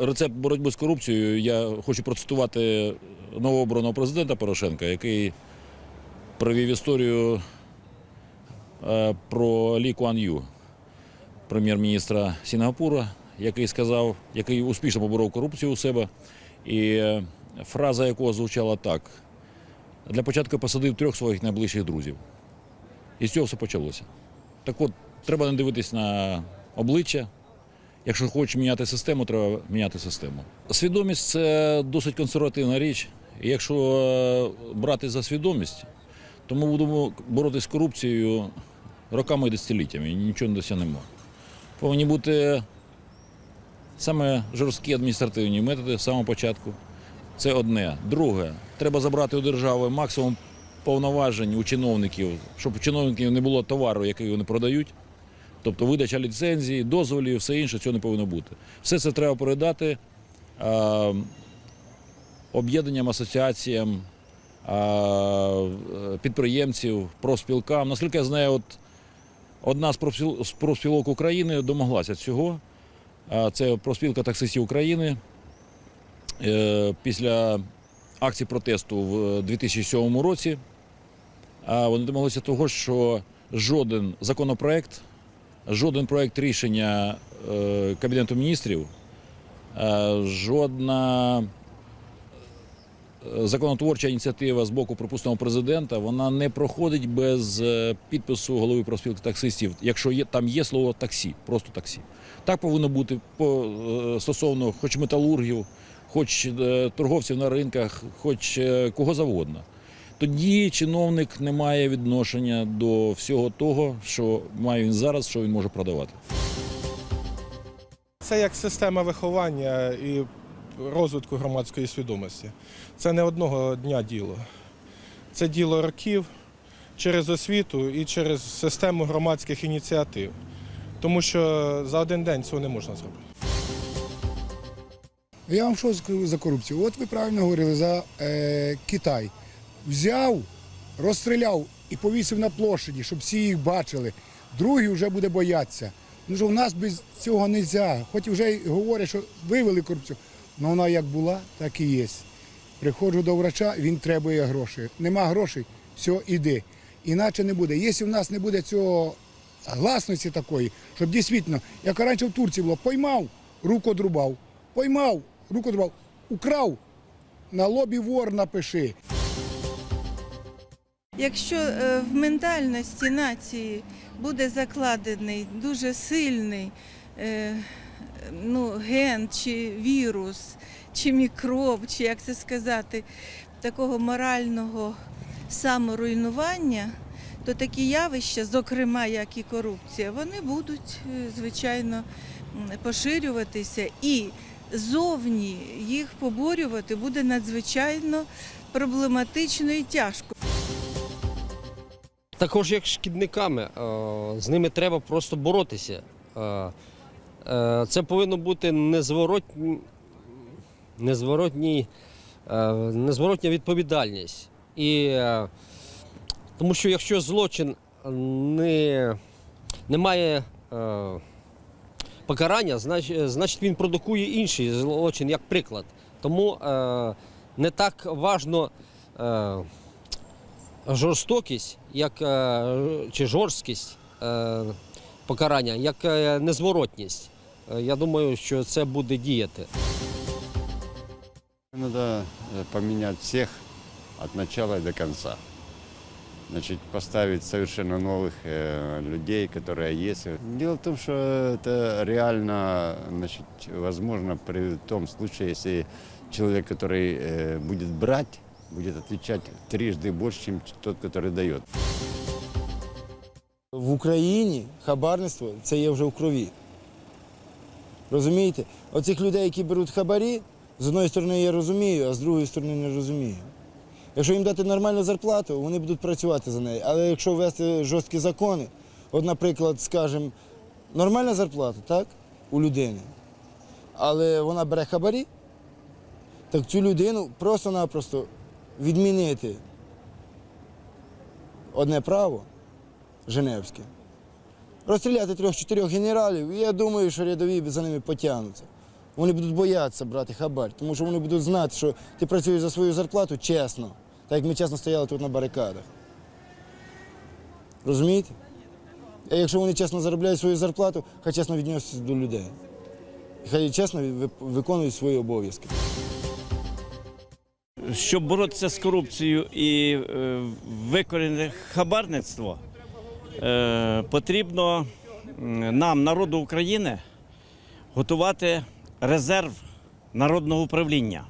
рецепт боротьби з корупцією я хочу процитувати новообраного президента Порошенка, який провів історію е, про Лі Куан Ю, прем'єр-міністра Сінгапура, який сказав, який успішно поборов корупцію у себе. І е, фраза якого звучала так: для початку посадив трьох своїх найближчих друзів. І з цього все почалося. Так от, треба не дивитись на обличчя. Якщо хочеш міняти систему, треба міняти систему. Свідомість це досить консервативна річ. І якщо е, брати за свідомість, то ми будемо боротися з корупцією роками і десятиліттями, і нічого не досягнемо. Повинні бути саме жорсткі адміністративні методи з самого початку. Це одне. Друге, треба забрати у держави максимум повноважень у чиновників, щоб у чиновників не було товару, який вони продають. Тобто видача ліцензії, дозволів, все інше цього не повинно бути. Все це треба передати е, об'єднанням, асоціаціям, е, підприємців, профспілкам. Наскільки я знаю, от одна з профспіл- профспілок України домоглася цього. Е, Це профспілка таксистів України. Е, Після акції протесту в 2007 році а вони домоглися того, що жоден законопроект, жоден проект рішення е, Кабінету міністрів, е, жодна е, законотворча ініціатива з боку припустимо президента, вона не проходить без підпису голови профспілки таксистів, якщо є, там є слово таксі, просто таксі. Так повинно бути по, стосовно хоч металургів, хоч торговців на ринках, хоч кого завгодно. Тоді чиновник не має відношення до всього того, що має він зараз, що він може продавати. Це як система виховання і розвитку громадської свідомості. Це не одного дня діло. Це діло років через освіту і через систему громадських ініціатив. Тому що за один день цього не можна зробити. Я вам що скажу за корупцію? От ви правильно говорили за е, Китай. Взяв, розстріляв і повісив на площаді, щоб всі їх бачили. Другий вже буде боятися. Ну що в нас без цього не можна. Хоч вже говорять, що вивели корупцію. але вона як була, так і є. Приходжу до врача, він требує грошей. Нема грошей, все, іди. Іначе не буде. Якщо в нас не буде цього гласності такої, щоб дійсно, як раніше в Турції було, поймав, руку одрубав, поймав, руку одрубав, украв, на лобі вор напиши. Якщо е, в ментальності нації буде закладений дуже сильний е, ну, ген чи вірус, чи мікроб, чи як це сказати, такого морального саморуйнування, то такі явища, зокрема як і корупція, вони будуть, е, звичайно, поширюватися і зовні їх поборювати буде надзвичайно проблематично і тяжко. Також як шкідниками, е, з ними треба просто боротися. Е, е, Це повинно бути незворотні, незворотня відповідальність. І, тому що якщо злочин не, не має покарання, значить, він продукує інший злочин, як приклад. Тому не так важно Е, жорстокість, як е, чи жорсткість е, покарання, як е, незворотність. Е, Я думаю, що це буде діяти. Надо э, поменять всех от начала и до конца. Значит, поставить совершенно новых э, людей, которые есть. Дело в том, что это реально значит, возможно при том случае, если человек, который э, будет брать, будет отвечать трижды больше, чем тот, который дает. В Україні хабарництво це є вже в крові. Розумієте? Оцих людей, які беруть хабарі, з одної сторони я розумію, а з другої сторони не розумію. Якщо їм дати нормальну зарплату, вони будуть працювати за неї. Але якщо ввести жорсткі закони, от, наприклад, скажімо, нормальна зарплата, так, у людини, але вона бере хабарі, так цю людину просто-напросто відмінити одне право Женевське. Розстріляти трьох-чотирьох генералів, і я думаю, що рядові за ними потягнуться. вони будуть боятися брати хабар, тому що вони будуть знати, що ти працюєш за свою зарплату чесно, так як ми чесно стояли тут на барикадах. Розумієте? А якщо вони чесно заробляють свою зарплату, хай чесно відносяться до людей. Хай чесно виконують свої обов'язки. Щоб боротися з корупцією і е, викорінити хабарництво, е, потрібно нам, народу України, готувати резерв народного управління.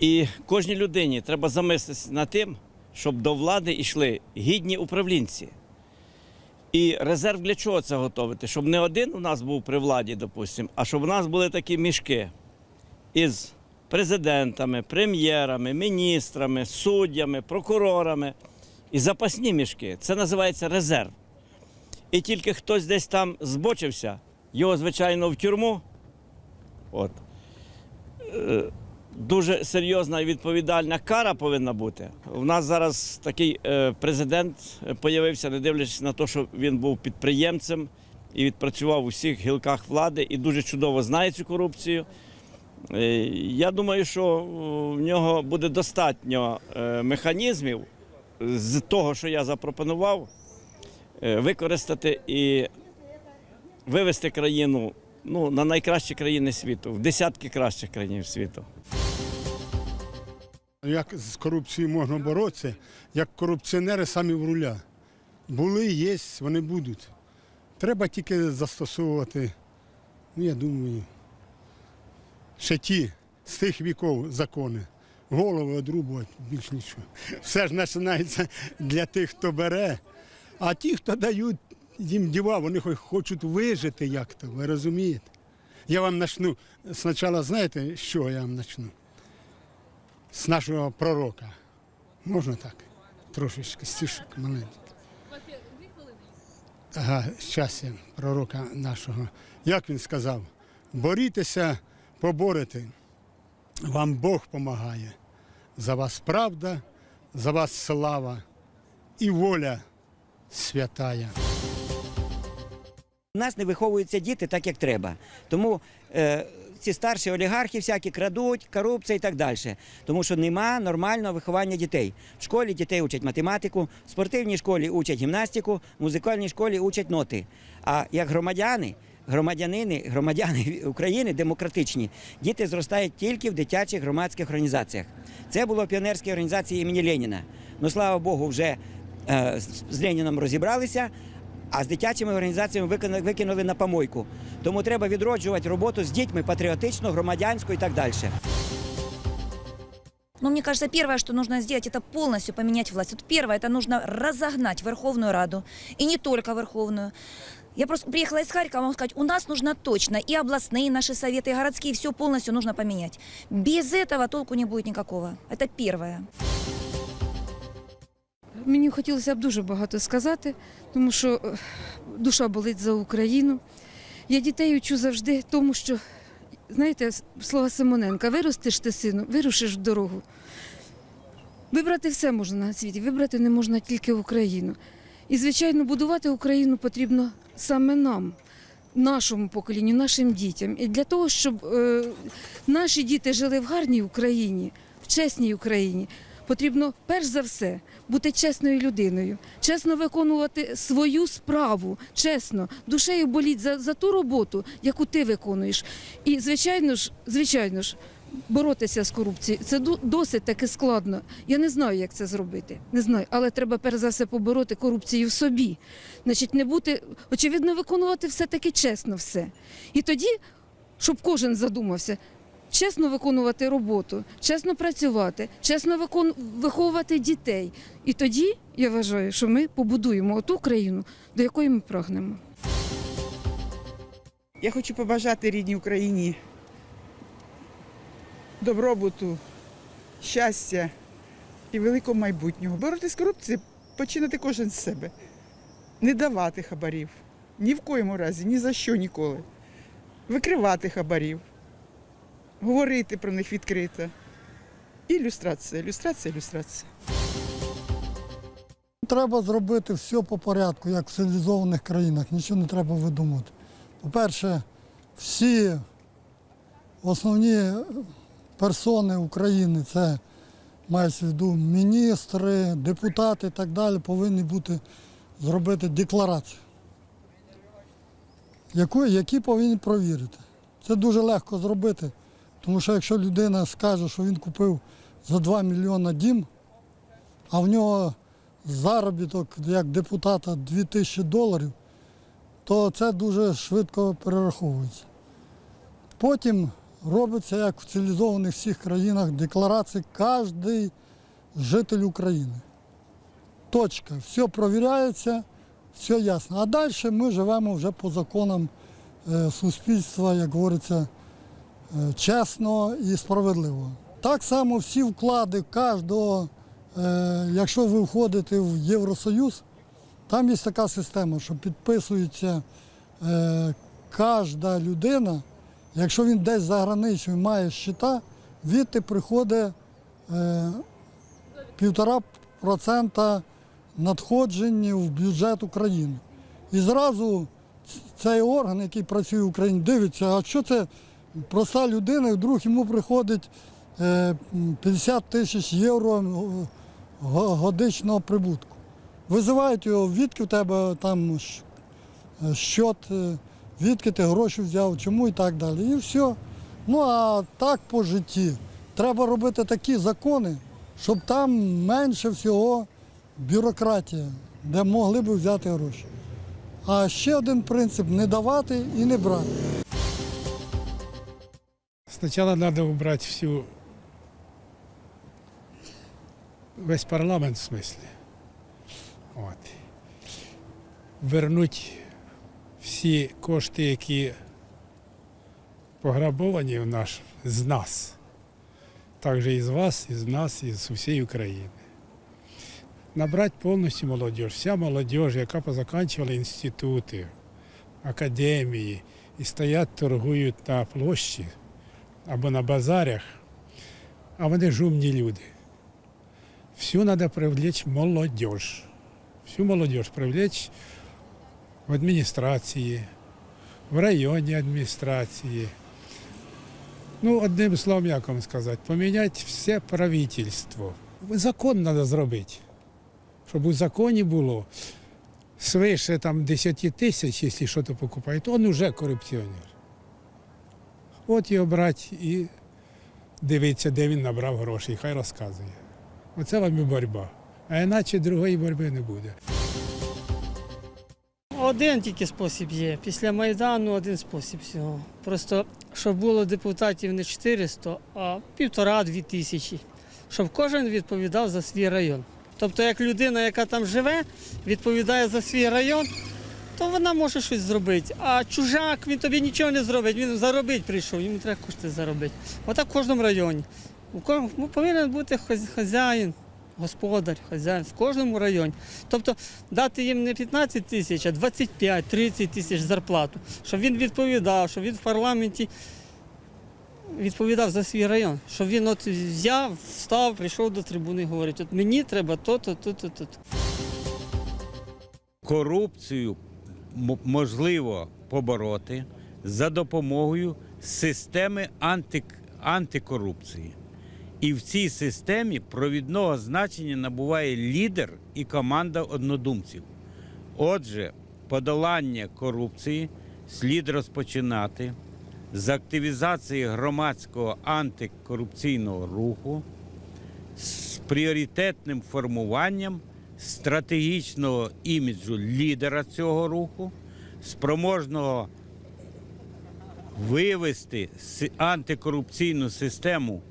І кожній людині треба замислитися над тим, щоб до влади йшли гідні управлінці. І резерв для чого це готувати? Щоб не один у нас був при владі, допустимо, а щоб у нас були такі мішки із президентами, прем'єрами, міністрами, суддями, прокурорами і запасні мішки. Це називається резерв. І тільки хтось десь там збочився, його, звичайно, в тюрму. От. Е, Дуже серйозна і відповідальна кара повинна бути. У нас зараз такий е, президент появився, не дивлячись на те, що він був підприємцем і відпрацював у всіх гілках влади і дуже чудово знає цю корупцію. Е, Я думаю, що в нього буде достатньо е, механізмів з того, що я запропонував, е, використати і вивести країну ну, на найкращі країни світу, в десятки кращих країн світу. Як з корупцією можна боротися, як корупціонери самі в руля. Були, є, вони будуть. Треба тільки застосовувати, ну я думаю, ще ті з тих віков закони. Голови одрубувати, більш нічого. Все ж починається для тих, хто бере, а ті, хто дають їм діва, вони хоч хочуть вижити як-то, ви розумієте? Я вам почну. Спочатку, знаєте, що я вам почну? з нашого пророка. Можна так? Трошечки стишок маленький. Ага, щас я пророка нашого. Як він сказав? Борітеся, поборете. Вам Бог помагає. За вас правда, за вас слава і воля святая. У нас не виховуються діти так, як треба. Тому е, ці старші олігархи всякі крадуть, корупція і так далі. Тому що нема нормального виховання дітей. В школі дітей учать математику, в спортивній школі учать гімнастику, в музикальній школі учать ноти. А як громадяни, громадянини, громадяни України демократичні, діти зростають тільки в дитячих громадських організаціях. Це було в піонерській організації імені Леніна. Ну слава Богу, вже е, з- Леніном розібралися. А з дитячими організаціями викинули на помойку. Тому треба відроджувати роботу з дітьми патріотично, громадянську і так далі. Но мне кажется, первое, что нужно сделать, это полностью поменять власть. Вот первое, это нужно разогнать Верховную Раду. И не только Верховную. Я просто приехала из Харькова, могу сказать, у нас нужно точно и областные и наши советы, и городские, все полностью нужно поменять. Без этого толку не будет никакого. Это первое. Мені хотілося б дуже багато сказати, тому що е, душа болить за Україну. Я дітей учу завжди тому, що, знаєте, слова Симоненка, виростеш ти сину, вирушиш в дорогу. Вибрати все можна на світі, вибрати не можна тільки Україну. І, звичайно, будувати Україну потрібно саме нам, нашому поколінню, нашим дітям. І для того, щоб е, наші діти жили в гарній Україні, в чесній Україні, потрібно перш за все бути чесною людиною, чесно виконувати свою справу, чесно, душею боліть за, за ту роботу, яку ти виконуєш. І звичайно ж, звичайно ж. Боротися з корупцією це досить таки складно. Я не знаю, як це зробити. Не знаю, але треба перш за все побороти корупцію в собі. Значить, не бути, очевидно, виконувати все таки чесно все. І тоді, щоб кожен задумався, чесно виконувати роботу, чесно працювати, чесно викон... виховувати дітей. І тоді я вважаю, що ми побудуємо ту країну, до якої ми прагнемо. Я хочу побажати рідній Україні добробуту, щастя і великого майбутнього. Боротися з корупцією починати кожен з себе. Не давати хабарів. Ні в коєму разі, ні за що ніколи. Викривати хабарів, говорити про них відкрито. І люстрація, люстрація, люстрація. Треба зробити все по порядку, як в цивілізованих країнах. Нічого не треба видумувати. По-перше, всі основні персони України, це мається в виду міністри, депутати і так далі, повинні бути зробити декларацію, яку, які повинні провірити. Це дуже легко зробити, тому що якщо людина скаже, що він купив за 2 мільйони дім, а в нього заробіток як депутата 2 тисячі доларів, то це дуже швидко перераховується. Потім робиться, як в цивілізованих всіх країнах, декларації кожен житель України. Точка. Все провіряється, все ясно. А далі ми живемо вже по законам е, суспільства, як говориться, чесно і справедливо. Так само всі вклади кожного, е, якщо ви входите в Євросоюз, там є така система, що підписується е, кожна людина, якщо він десь за границею має щита, відти приходить е, півтора процента надходжень в бюджет України. І зразу цей орган, який працює в Україні, дивиться, а що це проста людина, вдруг йому приходить е, 50 тисяч євро е, годичного прибутку. Визивають його, відки в тебе там е, щот, е, відки ти гроші взяв, чому і так далі. І все. Ну а так по житті. Треба робити такі закони, щоб там менше всього бюрократія, де могли б взяти гроші. А ще один принцип не давати і не брати. Сначала надо убрать всю весь парламент в смысле. От. Вернуть всі кошти, які пограбовані в наш, з нас. Так же і з вас, і з нас, і з усієї України. Набрати повністю молодь, вся молодь, яка позаканчувала інститути, академії і стоять, торгують на площі або на базарях, а вони ж умні люди. Всю треба привлечь молодежь. Всю молодежь привлечь в адміністрації, в районній адміністрації. Ну, одним словом, як вам сказати, поміняти все правительство. Закон треба зробити, щоб у законі було свише там 10 тисяч, якщо щось покупає, то він вже корупціонер. От його брати і дивитися, де він набрав грошей, хай розказує. Оце вам і боротьба. А іначе другої боротьби не буде. Один тільки спосіб є. Після Майдану один спосіб всього. Просто щоб було депутатів не 400, а півтора-дві тисячі. Щоб кожен відповідав за свій район. Тобто, як людина, яка там живе, відповідає за свій район, то вона може щось зробити. А чужак він тобі нічого не зробить, він заробити прийшов, йому треба кошти заробити. Отак в кожному районі. У ну, повинен бути хазяїн, господар, хазяїн в кожному районі. Тобто дати їм не 15 тисяч, а 25-30 тисяч зарплату, щоб він відповідав, щоб він в парламенті відповідав за свій район. Щоб він от взяв, встав, прийшов до трибуни і говорить, от мені треба то-то, то-то, то-то. корупцію можливо побороти за допомогою системи анти, антикорупції. І в цій системі провідного значення набуває лідер і команда однодумців. Отже, подолання корупції слід розпочинати з активізації громадського антикорупційного руху, з пріоритетним формуванням стратегічного іміджу лідера цього руху, спроможного вивести антикорупційну систему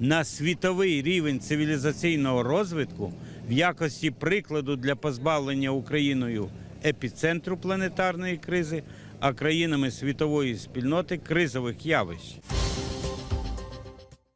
на світовий рівень цивілізаційного розвитку в якості прикладу для позбавлення Україною епіцентру планетарної кризи, а країнами світової спільноти кризових явищ.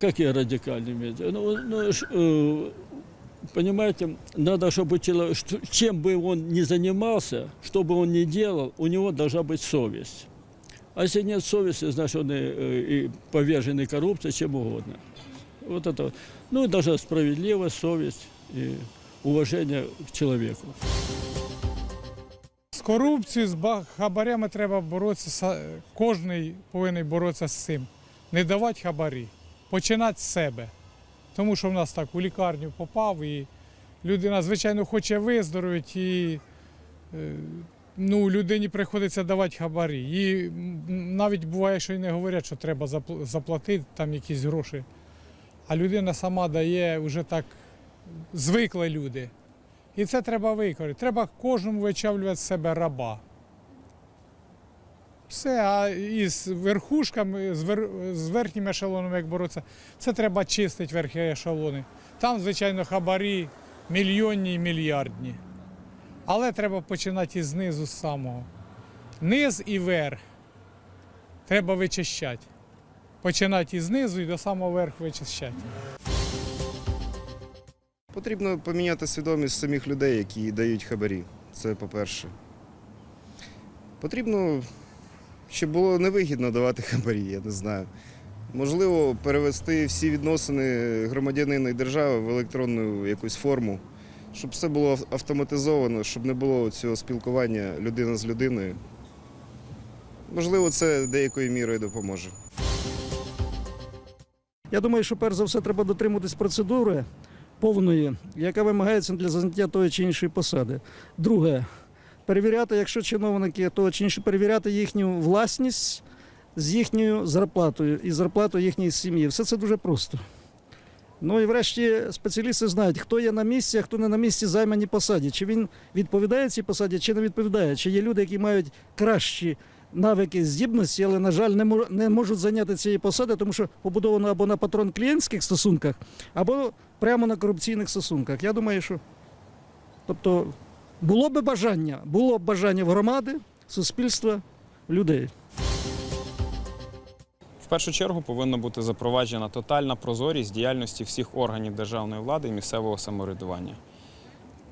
Какие радикальные медиа? Ну, ну, э, понимаете, надо, чтобы человек, что- чем бы он ни занимался, что бы он ни делал, у него должна быть совесть. А если нет совести, значит, он и, э, и поверженный коррупцией, чем угодно. Вот это. Ну, и должна справедливость, совесть и уважение к человеку. З корупцією, з ба- хабарями треба боротися. са- Кожний повинен боротися з цим. Не давати хабарі, починати з себе. Тому що в нас так у лікарню попав, і людина, звичайно, хоче виздоровити, і е, ну, людині приходиться давати хабарі. І навіть буває, що й не говорять, що треба заплатити там якісь гроші. А людина сама дає вже так звикли люди. І це треба викорити. Треба кожному вичавлювати з себе раба. Все, а із верхушками, з, вер... з верхнім ешелоном, як боротися, це треба чистити верхні ешелони. Там, звичайно, хабарі мільйонні і мільярдні. Але треба починати із знизу з самого. Низ і верх треба вичищати. Починати із знизу і до самого верху вичищати. Потрібно поміняти свідомість самих людей, які дають хабарі. Це по-перше. Потрібно, щоб було невигідно давати хабарі, я не знаю. Можливо, перевести всі відносини громадянина і держави в електронну якусь форму, щоб все було автоматизовано, щоб не було цього спілкування людина з людиною. Можливо, це деякою мірою допоможе. Я думаю, що перш за все треба дотримуватись процедури повної, яка вимагається для заняття тої чи іншої посади. Друге, перевіряти, якщо чиновники того чи перевіряти їхню власність з їхньою зарплатою і зарплатою їхньої сім'ї. Все це дуже просто. Ну і врешті спеціалісти знають, хто є на місці, а хто не на місці займаній посаді. Чи він відповідає цій посаді, чи не відповідає. Чи є люди, які мають кращі навики, здібності, але, на жаль, не, не можуть зайняти цієї посади, тому що побудовано або на патрон-клієнтських стосунках, або прямо на корупційних стосунках. Я думаю, що тобто було би бажання, було б бажання в громади, суспільства, людей. В першу чергу повинна бути запроваджена тотальна прозорість діяльності всіх органів державної влади і місцевого самоврядування.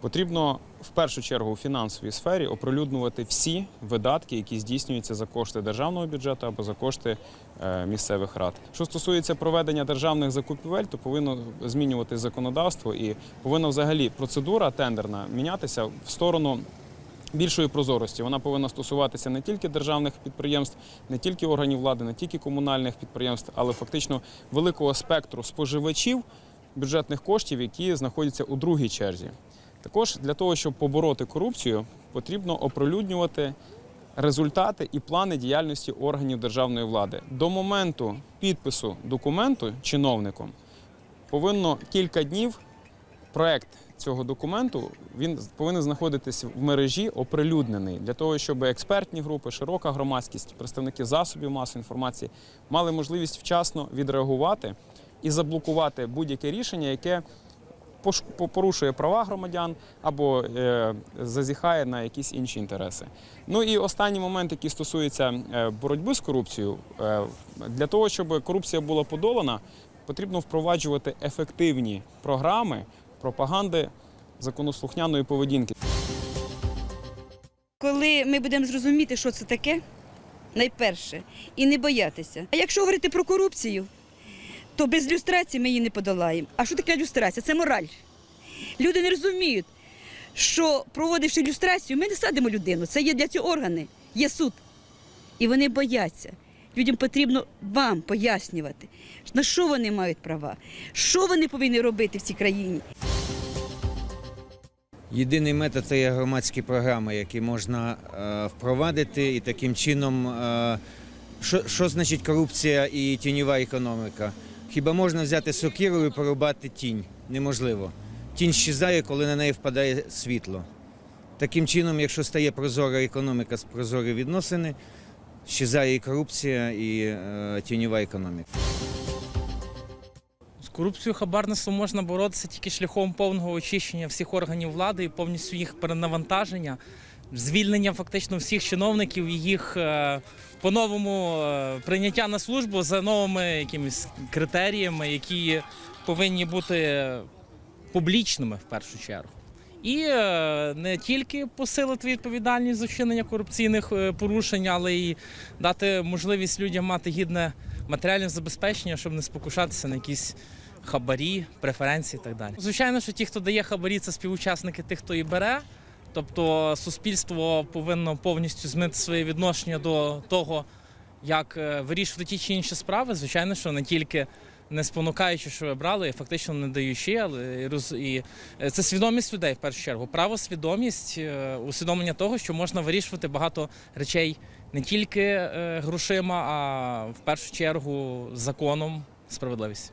Потрібно в першу чергу у фінансовій сфері оприлюднювати всі видатки, які здійснюються за кошти державного бюджету або за кошти е, місцевих рад. Що стосується проведення державних закупівель, то повинно змінювати законодавство і повинна взагалі процедура тендерна мінятися в сторону більшої прозорості. Вона повинна стосуватися не тільки державних підприємств, не тільки органів влади, не тільки комунальних підприємств, але фактично великого спектру споживачів бюджетних коштів, які знаходяться у другій черзі. Також для того, щоб побороти корупцію, потрібно оприлюднювати результати і плани діяльності органів державної влади. До моменту підпису документу чиновником повинно кілька днів проект цього документу він повинен знаходитись в мережі оприлюднений для того, щоб експертні групи, широка громадськість, представники засобів масової інформації мали можливість вчасно відреагувати і заблокувати будь-яке рішення, яке порушує права громадян або е, зазіхає на якісь інші інтереси. Ну і останній момент, який стосується е, боротьби з корупцією, е, для того, щоб корупція була подолана, потрібно впроваджувати ефективні програми пропаганди законослухняної поведінки. Коли ми будемо зрозуміти, що це таке, найперше, і не боятися. А якщо говорити про корупцію, то без люстрації ми її не подолаємо. А що таке люстрація? Це мораль. Люди не розуміють, що проводивши люстрацію, ми не садимо людину. Це є для цього органи, є суд. І вони бояться. Людям потрібно вам пояснювати, на що вони мають права, що вони повинні робити в цій країні. Єдиний метод це є громадські програми, які можна е, впровадити і таким чином. Е, що, що значить корупція і тіньова економіка? Хіба можна взяти сокиру і порубати тінь? Неможливо. Тінь щезає, коли на неї впадає світло. Таким чином, якщо стає прозора економіка, прозорі відносини, щезає і корупція, і е, тіньова економіка. З корупцією хабарництвом можна боротися тільки шляхом повного очищення всіх органів влади і повністю їх перенавантаження, звільнення фактично всіх чиновників їх е, по-новому е, прийняття на службу за новими якимись критеріями, які повинні бути публічними в першу чергу. І е, не тільки посилити відповідальність за вчинення корупційних порушень, але й дати можливість людям мати гідне матеріальне забезпечення, щоб не спокушатися на якісь хабарі, преференції і так далі. Звичайно, що ті, хто дає хабарі, це співучасники тих, хто і бере. Тобто суспільство повинно повністю змінити своє відношення до того, як е, вирішувати ті чи інші справи. Звичайно, що не тільки не спонукаючи, що ви брали, фактично не даючи, але і е, це свідомість людей в першу чергу. Право, свідомість, е, усвідомлення того, що можна вирішувати багато речей не тільки грошима, а в першу чергу законом справедливість.